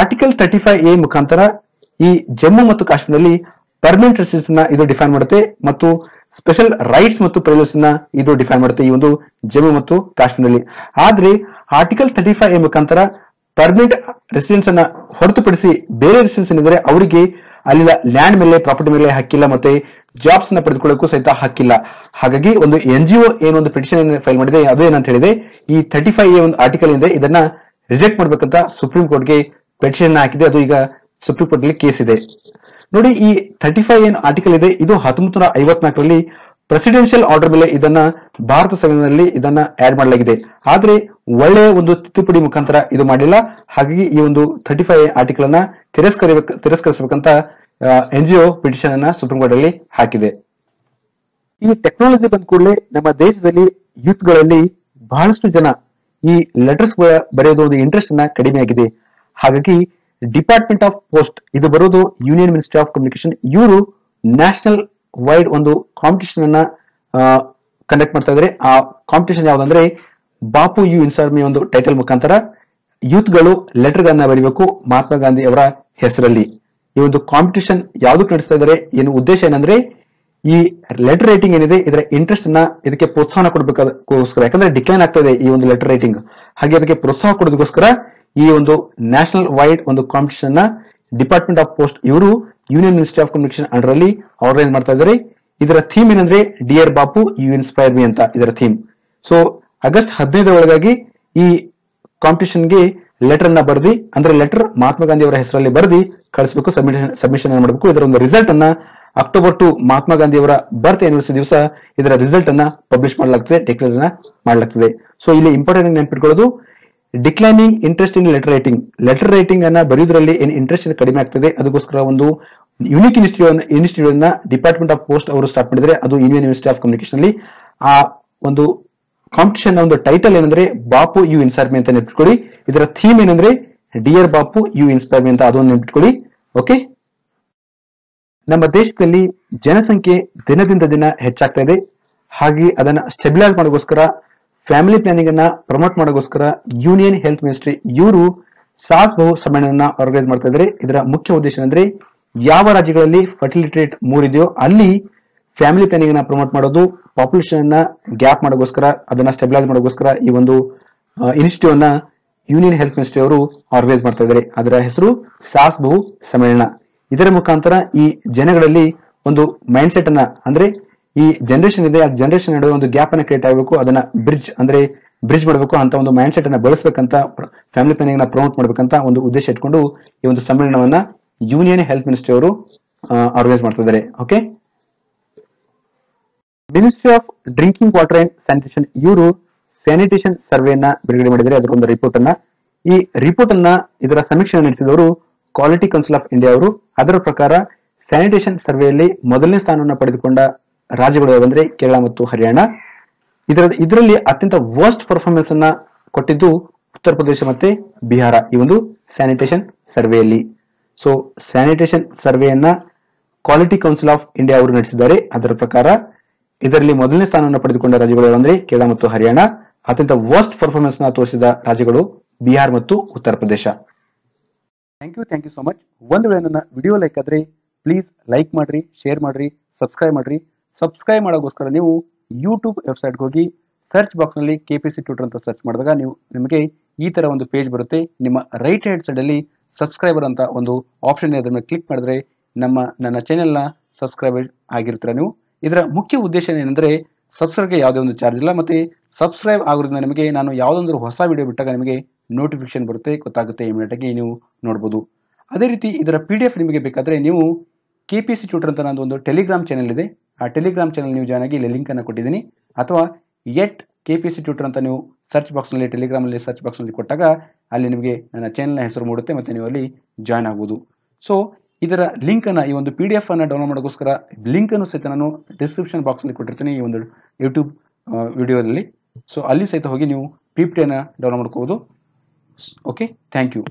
ಆರ್ಟಿಕಲ್ ತರ್ಟಿ ಫೈವ್ ಎ ಮುಖಾಂತರ ಈ ಜಮ್ಮು ಮತ್ತು ಕಾಶ್ಮೀರದಲ್ಲಿ ಪರ್ಮನೆಂಟ್ ರೆಸಿಡೆನ್ಸ್ನ ಇದು ಡಿಫೈನ್ ಮಾಡುತ್ತೆ ಮತ್ತು ಸ್ಪೆಷಲ್ ರೈಟ್ಸ್ ಮತ್ತು ಪ್ರೈವೇಟ್ಸ್ನ ಇದು ಡಿಫೈನ್ ಮಾಡುತ್ತೆ ಈ ಒಂದು ಜಮ್ಮು ಮತ್ತು ಕಾಶ್ಮೀರದಲ್ಲಿ. ಆದ್ರೆ ಆರ್ಟಿಕಲ್ ಥರ್ಟಿ ಫೈವ್ ಎ ಮುಖಾಂತರ ಪರ್ಮನೆಂಟ್ ರೆಸಿಡೆನ್ಸ್ ಅನ್ನ ಹೊರತುಪಡಿಸಿ ಬೇರೆ ರೆಸಿಡೆನ್ಸ್ ಏನಿದ್ರೆ ಅವರಿಗೆ ಅಲ್ಲಿನ ಲ್ಯಾಂಡ್ ಮೇಲೆ ಪ್ರಾಪರ್ಟಿ ಮೇಲೆ ಹಕ್ಕಿಲ್ಲ ಮತ್ತೆ ಜಾಬ್ಸ್ನ ಪಡೆದುಕೊಳ್ಳಕ್ಕೂ ಸಹಿತ ಹಕ್ಕಿಲ್ಲ. ಹಾಗಾಗಿ ಒಂದು ಎನ್ ಜಿ ಒ ಏನೊಂದು ಪಿಟಿಷನ್ ಫೈಲ್ ಮಾಡಿದೆ, ಅದು ಏನಂತ ಹೇಳಿದೆ ಈ ತರ್ಟಿ ಫೈವ್ ಒಂದು ಆರ್ಟಿಕಲ್ ಇದೆ ಇದನ್ನ ರಿಜೆಕ್ಟ್ ಮಾಡ್ಬೇಕಂತ ಸುಪ್ರೀಂ ಕೋರ್ಟ್ಗೆ ಪಿಟಿಷನ್ ಹಾಕಿದೆ. ಅದು ಈಗ ಸುಪ್ರೀಂ ಕೋರ್ಟ್ ಅಲ್ಲಿ ಕೇಸ್ ಇದೆ. ನೋಡಿ ಈ ಥರ್ಟಿ ಫೈವ್ ಏನ್ ಆರ್ಟಿಕಲ್ ಇದೆ. ಇದು ಹತ್ತೊಂಬತ್ತು ನೂರ ಐವತ್ನಾಲ್ಕರಲ್ಲಿ ಪ್ರೆಸಿಡೆನ್ಷಿಯಲ್ ಆರ್ಡರ್ ಮೇಲೆ ಇದನ್ನ ಭಾರತ ಸಂವಿಧಾನದಲ್ಲಿ ಇದನ್ನ ಆಡ್ ಮಾಡಲಾಗಿದೆ. ಆದ್ರೆ ಒಳ್ಳೆಯ ಒಂದು ತಿದ್ದುಪಡಿ ಮುಖಾಂತರ ಇದು ಮಾಡಲಿಲ್ಲ ಹಾಗಾಗಿ ಈ ಒಂದು ಥರ್ಟಿ ಫೈವ್ ಆರ್ಟಿಕಲ್ ಅನ್ನ ತಿರಸ್ಕರಿ ತಿರಸ್ಕರಿಸಬೇಕಂತ ಎನ್ ಜಿ ಪಿಟಿಷನ್ ಅನ್ನ ಸುಪ್ರೀಂ ಕೋರ್ಟ್ ಅಲ್ಲಿ ಹಾಕಿದೆ. ಈ ಟೆಕ್ನಾಲಜಿ ಬಂದ ಕೂಡಲೇ ನಮ್ಮ ದೇಶದಲ್ಲಿ ಯೂತ್ಗಳಲ್ಲಿ ಬಹಳಷ್ಟು ಜನ ಈ ಲೆಟರ್ಸ್ ಬರೆಯೋದು ಒಂದು ಇಂಟ್ರೆಸ್ಟ್ ಅನ್ನ ಕಡಿಮೆ ಆಗಿದೆ. ಹಾಗಾಗಿ ಡಿಪಾರ್ಟ್ಮೆಂಟ್ ಆಫ್ ಪೋಸ್ಟ್ ಇದು ಬರೋದು ಯೂನಿಯನ್ ಮಿನಿಸ್ಟ್ರಿ ಆಫ್ ಕಮ್ಯುನಿಕೇಶನ್ ಇವರು ನ್ಯಾಷನಲ್ ವೈಡ್ ಒಂದು ಕಾಂಪಿಟೇಷನ್ ಅನ್ನ ಕಂಡಕ್ಟ್ ಮಾಡ್ತಾ ಇದ್ದಾರೆ ಆ ಕಾಂಪಿಟೇಷನ್ ಯಾವ್ದಂದ್ರೆ ಬಾಪು ಯು ಇನ್ಸಾರ್ಮಿ ಒಂದು ಟೈಟಲ್ ಮುಖಾಂತರ ಯೂತ್ಗಳು ಲೆಟರ್ ಗಳನ್ನ ಬರೀಬೇಕು ಮಹಾತ್ಮ ಗಾಂಧಿ ಅವರ ಹೆಸರಲ್ಲಿ. ಈ ಒಂದು ಕಾಂಪಿಟೇಷನ್ ಯಾವ್ದಕ್ಕೆ ನಡೆಸ್ತಾ ಇದ್ದಾರೆ ಏನು ಉದ್ದೇಶ ಏನಂದ್ರೆ ಈ ಲೆಟರ್ ರೈಟಿಂಗ್ ಏನಿದೆ, ಇದರ ಇಂಟ್ರೆಸ್ಟ್ ಅನ್ನ ಇದಕ್ಕೆ ಪ್ರೋತ್ಸಾಹ ಕೊಡಬೇಕಾದಕ್ಕೋಸ್ಕರ ಯಾಕಂದ್ರೆ ಡಿಕ್ಲೈನ್ ಆಗ್ತಾ ಇದೆ ಈ ಒಂದು ಲೆಟರ್ ರೈಟಿಂಗ್ ಹಾಗೆ ಅದಕ್ಕೆ ಪ್ರೋತ್ಸಾಹ ಕೊಡೋದಕ್ಕೋಸ್ಕರ ಈ ಒಂದು ನ್ಯಾಷನಲ್ ವೈಡ್ ಒಂದು ಕಾಂಪಿಟೇಷನ್ನ ಡಿಪಾರ್ಟ್ಮೆಂಟ್ ಆಫ್ ಪೋಸ್ಟ್ ಇವರು union ministry of communication under ಅಲ್ಲಿ ಆರ್ಗನೈಸ್ ಮಾಡ್ತಾ ಇದ್ದಾರೆ. ಇದರ ಥೀಮ್ ಏನಂದ್ರೆ dear Bapu you inspire me ಅಂತ ಇದರ ಥೀಮ್ ಸೊ ಆಗಸ್ಟ್ ಹದಿನೈದರ ಒಳಗಾಗಿ ಈ ಕಾಂಪಿಟಿಷನ್ಗೆ ಲೆಟರ್ ಅನ್ನ ಬರೆದಿ, ಅಂದ್ರೆ ಲೆಟರ್ ಮಹಾತ್ಮ ಗಾಂಧಿ ಅವರ ಹೆಸರಲ್ಲಿ ಬರೆದಿ ಕಳಿಸಬೇಕು ಸಬ್ಮಿಷನ್ ಸಬ್ಮಿಷನ್ ಮಾಡಬೇಕು, ಇದರ ಒಂದು ರಿಸಲ್ಟ್ ಅನ್ನ ಅಕ್ಟೋಬರ್ ಟು ಮಹಾತ್ಮ ಗಾಂಧಿ ಅವರ ಬರ್ತ್ ಆನಿವರ್ಸರಿ ದಿವಸ ಇದರ ರಿಸಲ್ಟ್ ಅನ್ನ ಪಬ್ಲಿಷ್ ಮಾಡಲಾಗ್ತದೆ ಡಿಕ್ಲೇರ್ ಅನ್ನ ಮಾಡಲಾಗ್ತದೆ. ಸೊ ಇಲ್ಲಿ important ನೆನಪಿಟ್ಕೊಳ್ಳೋದು declining interest in letter writing letter writing ಅನ್ನ ಬರೆಯುವುದರಲ್ಲಿ ಏನ್ ಇಂಟ್ರೆಸ್ಟ್ ಕಡಿಮೆ ಆಗ್ತದೆ? ಅದಕ್ಕೋಸ್ಕರ ಒಂದು ಯುನಿಕ್ ಇನ್ಸ್ಟಿಟ್ಯೂಟ್ ಇನ್ಸ್ಟಿಟ್ಯೂಟ್ನ ಡಿಪಾರ್ಟ್ಮೆಂಟ್ ಆಫ್ ಪೋಸ್ಟ್ ಅವರು ಸ್ಟಾರ್ಟ್ ಮಾಡಿದರೆ ಅದು ಇಂಡಿಯನ್ ಯೂನಿವರ್ಸಿಟಿ ಆಫ್ ಕಮ್ಯುನಿಕೇಶನ್ ಅಲ್ಲಿ ಆ ಒಂದು ಕಾಂಪಿಟೇಷನ್ ಒಂದು ಟೈಟಲ್ ಏನಂದ್ರೆ ಬಾಪು ಯು ಇನ್ಸ್ಪೈರ್ ಮಿ ಅಂತ ನೆಟ್ಕೊಳ್ಳಿ ಇದರ ಥೀಮ್ ಏನಂದ್ರೆ dear Bapu you inspire me ಅಂತ ಅದೊಂದು ನೆಟ್ಕೊಳ್ಳಿ ಓಕೆ ನಮ್ಮ ದೇಶದಲ್ಲಿ ಜನಸಂಖ್ಯೆ ದಿನದಿಂದ ದಿನ ಹೆಚ್ಚಾಗ್ತಾ ಇದೆ. ಹಾಗೆ ಅದನ್ನ ಸ್ಟೆಬಿಲೈಸ್ ಮಾಡೋಕ್ಕೋಸ್ಕರ ಫ್ಯಾಮಿಲಿ ಪ್ಲಾನಿಂಗ್ ಅನ್ನ ಪ್ರಮೋಟ್ ಮಾಡೋಕ್ಕೋಸ್ಕರ ಯೂನಿಯನ್ ಹೆಲ್ತ್ ಮಿನಿಸ್ಟ್ರಿ ಇವರು ಸಾಸ್ ಬಹು ಸಮ್ಮೇಳನ ಆರ್ಗನೈಸ್ ಮಾಡ್ತಾ ಇದ್ದಾರೆ ಇದರ ಮುಖ್ಯ ಉದ್ದೇಶ ಅಂದ್ರೆ ಯಾವ ರಾಜ್ಯಗಳಲ್ಲಿ ಫರ್ಟಿಲಿಟಿ ರೇಟ್ ಮೂರಿದೆಯೋ ಅಲ್ಲಿ ಫ್ಯಾಮಿಲಿ ಪ್ಲಾನಿಂಗ್ ಅನ್ನ ಪ್ರಮೋಟ್ ಮಾಡೋದು ಪಾಪ್ಯುಲೇಷನ್ ಅನ್ನ ಗ್ಯಾಪ್ ಮಾಡೋಕ್ಕೋಸ್ಕರ ಅದನ್ನ ಸ್ಟೆಬಿಲೈಸ್ ಮಾಡೋಕ್ಕೋಸ್ಕರ ಈ ಒಂದು ಇನ್ಸ್ಟಿಟ್ಯೂಟ್ ಅನ್ನ ಯೂನಿಯನ್ ಹೆಲ್ತ್ ಮಿನಿಸ್ಟ್ರಿ ಅವರು ಆರ್ಗನೈಸ್ ಮಾಡ್ತಾ ಇದ್ದಾರೆ ಅದರ ಹೆಸರು ಸಾಸ್ ಬಹು ಸಮ್ಮೇಳನ. ಇದರ ಮುಖಾಂತರ ಈ ಜನಗಳಲ್ಲಿ ಒಂದು ಮೈಂಡ್ ಸೆಟ್ ಅನ್ನ ಅಂದ್ರೆ ಈ ಜನರೇಷನ್ ಇದೆ, ಆ ಜನರೇಷನ್ ನಡುವೆ ಒಂದು ಗ್ಯಾಪ್ ಅನ್ನ ಕ್ರಿಯೇಟ್ ಆಗಬೇಕು, ಅದನ್ನ ಬ್ರಿಡ್ಜ್ ಅಂದ್ರೆ ಬ್ರಿಡ್ಜ್ ಮಾಡಬೇಕು ಅಂತ ಒಂದು ಮೈಂಡ್ ಸೆಟ್ ಅನ್ನ ಬೆಳೆಸಬೇಕಂತ ಫ್ಯಾಮಿಲಿ ಪ್ಲಾನಿಂಗ್ನ ಪ್ರಮೋಟ್ ಮಾಡಬೇಕಂತ ಒಂದು ಉದ್ದೇಶ ಇಟ್ಕೊಂಡು ಈ ಒಂದು ಸಮ್ಮೇಳನವನ್ನ ಯೂನಿಯನ್ ಹೆಲ್ತ್ ಮಿನಿಸ್ಟ್ರಿ ಅವರು ಆರ್ಗನೈಸ್ ಮಾಡ್ತಾ ಇದ್ದಾರೆ. Okay ministry of drinking water and sanitation ಇವರು ಸ್ಯಾನಿಟೇಷನ್ ಸರ್ವೆಯನ್ನ ಬಿಡುಗಡೆ ಮಾಡಿದರೆ ಅದರ ಒಂದು ರಿಪೋರ್ಟ್ ಅನ್ನ. ಈ ರಿಪೋರ್ಟ್ ಅನ್ನ ಇದರ ಸಮೀಕ್ಷೆ ನಡೆಸಿದವರು ಕ್ವಾಲಿಟಿ ಕೌನ್ಸಿಲ್ ಆಫ್ ಇಂಡಿಯಾ ಅವರು. ಅದರ ಪ್ರಕಾರ ಸ್ಯಾನಿಟೇಷನ್ ಸರ್ವೆಯಲ್ಲಿ ಮೊದಲನೇ ಸ್ಥಾನವನ್ನು ಪಡೆದುಕೊಂಡ ರಾಜ್ಯಗಳು ಯಾವಂದ್ರೆ ಕೇರಳ ಮತ್ತು ಹರಿಯಾಣ. ಇದರ, ಇದರಲ್ಲಿ ಅತ್ಯಂತ ವರ್ಸ್ಟ್ ಪರ್ಫಾರ್ಮೆನ್ಸ್ ಅನ್ನ ಕೊಟ್ಟಿದ್ದು ಉತ್ತರ ಪ್ರದೇಶ ಮತ್ತೆ ಬಿಹಾರ ಈ ಒಂದು ಸ್ಯಾನಿಟೇಷನ್ ಸರ್ವೆಯಲ್ಲಿ ಸೊ ಸ್ಯಾನಿಟೇಷನ್ ಸರ್ವೆಯನ್ನ ಕ್ವಾಲಿಟಿ ಕೌನ್ಸಿಲ್ ಆಫ್ ಇಂಡಿಯಾ ಅವರು ನಡೆಸಿದ್ದಾರೆ. ಅದರ ಪ್ರಕಾರ ಇದರಲ್ಲಿ ಮೊದಲನೇ ಸ್ಥಾನವನ್ನು ಪಡೆದುಕೊಂಡ ರಾಜ್ಯಗಳು ಯಾವಂದ್ರೆ ಕೇರಳ ಮತ್ತು ಹರಿಯಾಣ. ಅತ್ಯಂತ ವರ್ಸ್ಟ್ ಪರ್ಫಾರ್ಮೆನ್ಸ್ನ ತೋರಿಸಿದ ರಾಜ್ಯಗಳು ಬಿಹಾರ್ ಮತ್ತು Uttar Pradesh. Thank you thank you so much ಒಂದು ವೇಳೆ ನನ್ನ ವಿಡಿಯೋ ಲೈಕ್ ಆದ್ರೆ ಪ್ಲೀಸ್ ಲೈಕ್ ಮಾಡ್ರಿ ಶೇರ್ ಮಾಡ್ರಿ ಸಬ್ಸ್ಕ್ರೈಬ್ ಮಾಡ್ರಿ. ಸಬ್ಸ್ಕ್ರೈಬ್ ಮಾಡೋಕ್ಕೋಸ್ಕರ ನೀವು ಯೂಟ್ಯೂಬ್ ವೆಬ್ಸೈಟ್ಗೆ ಹೋಗಿ ಸರ್ಚ್ ಬಾಕ್ಸ್ನಲ್ಲಿ ಕೆ ಪಿ ಸಿ ಟ್ಯೂಟರ್ ಅಂತ ಸರ್ಚ್ ಮಾಡಿದಾಗ ನೀವು ನಿಮಗೆ ಈ ಥರ ಒಂದು ಪೇಜ್ ಬರುತ್ತೆ. ನಿಮ್ಮ ರೈಟ್ ಹ್ಯಾಂಡ್ ಸೈಡಲ್ಲಿ ಸಬ್ಸ್ಕ್ರೈಬರ್ ಅಂತ ಒಂದು ಆಪ್ಷನ್ ಇದೆ. ಅದನ್ನ ಕ್ಲಿಕ್ ಮಾಡಿದ್ರೆ ನಮ್ಮ, ನನ್ನ ಚಾನೆಲ್ನ ಸಬ್ಸ್ಕ್ರೈಬರ್ ಆಗಿರ್ತೀರ ನೀವು. ಇದರ ಮುಖ್ಯ ಉದ್ದೇಶ ಏನಂದ್ರೆ ಸಬ್ಸ್ಕ್ರೈಬ್ಗೆ ಯಾವುದೇ ಒಂದು ಚಾರ್ಜ್ ಇಲ್ಲ. ಮತ್ತು ಸಬ್ಸ್ಕ್ರೈಬ್ ಆಗೋದ್ರಿಂದ ನಿಮಗೆ ನಾನು ಯಾವುದೊಂದು ಹೊಸ ವಿಡಿಯೋ ಬಿಟ್ಟಾಗ ನಿಮಗೆ ನೋಟಿಫಿಕೇಶನ್ ಬರುತ್ತೆ. ಗೊತ್ತಾಗುತ್ತೆ ಇಮಿಡಿಯೇಟಾಗಿ ನೀವು ನೋಡ್ಬೋದು. ಅದೇ ರೀತಿ ಇದರ ಪಿ ಡಿ ಎಫ್ ನಿಮಗೆ ಬೇಕಾದರೆ ನೀವು ಕೆ ಪಿ ಸಿ ಟ್ಯೂಟರ್ ಅಂತ ನಂದು ಒಂದು ಟೆಲಿಗ್ರಾಮ್ ಚಾನಲ್ ಇದೆ. ಆ ಟೆಲಿಗ್ರಾಮ್ ಚಾನಲ್ ನೀವು ಜಾಯ್ನ್ ಆಗಿ ಇಲ್ಲಿ ಲಿಂಕನ್ನು ಕೊಟ್ಟಿದ್ದೀನಿ. ಅಥವಾ at K P C tutor ಅಂತ ನೀವು ಸರ್ಚ್ ಬಾಕ್ಸ್ನಲ್ಲಿ ಟೆಲಿಗ್ರಾಮಲ್ಲಿ ಸರ್ಚ್ ಬಾಕ್ಸ್ನಲ್ಲಿ ಕೊಟ್ಟಾಗ ಅಲ್ಲಿ ನಿಮಗೆ ನನ್ನ ಚಾನಲ್ನ ಹೆಸರು ಮೂಡುತ್ತೆ ಮತ್ತು ನೀವು ಅಲ್ಲಿ ಜಾಯ್ನ್ ಆಗ್ಬೋದು. ಸೊ ಇದರ ಲಿಂಕ್ ಅನ್ನ, ಈ ಒಂದು ಪಿ ಡಿ ಎಫ್ ಅನ್ನ ಡೌನ್ಲೋಡ್ ಮಾಡೋಕ್ಕೋಸ್ಕರ ಲಿಂಕ್ ಅನ್ನು ಸಹಿತ ನಾನು ಡಿಸ್ಕ್ರಿಪ್ಷನ್ ಬಾಕ್ಸ್ನಲ್ಲಿ ಕೊಟ್ಟಿರ್ತೀನಿ ಈ ಒಂದು ಯೂಟ್ಯೂಬ್ ವಿಡಿಯೋದಲ್ಲಿ ಸೊ ಅಲ್ಲಿ ಸಹಿತ ಹೋಗಿ ನೀವು ಪಿ ಪಿ ಟಿಯನ್ನು ಡೌನ್ಲೋಡ್ ಮಾಡ್ಕೋಬೋದು. Okay thank you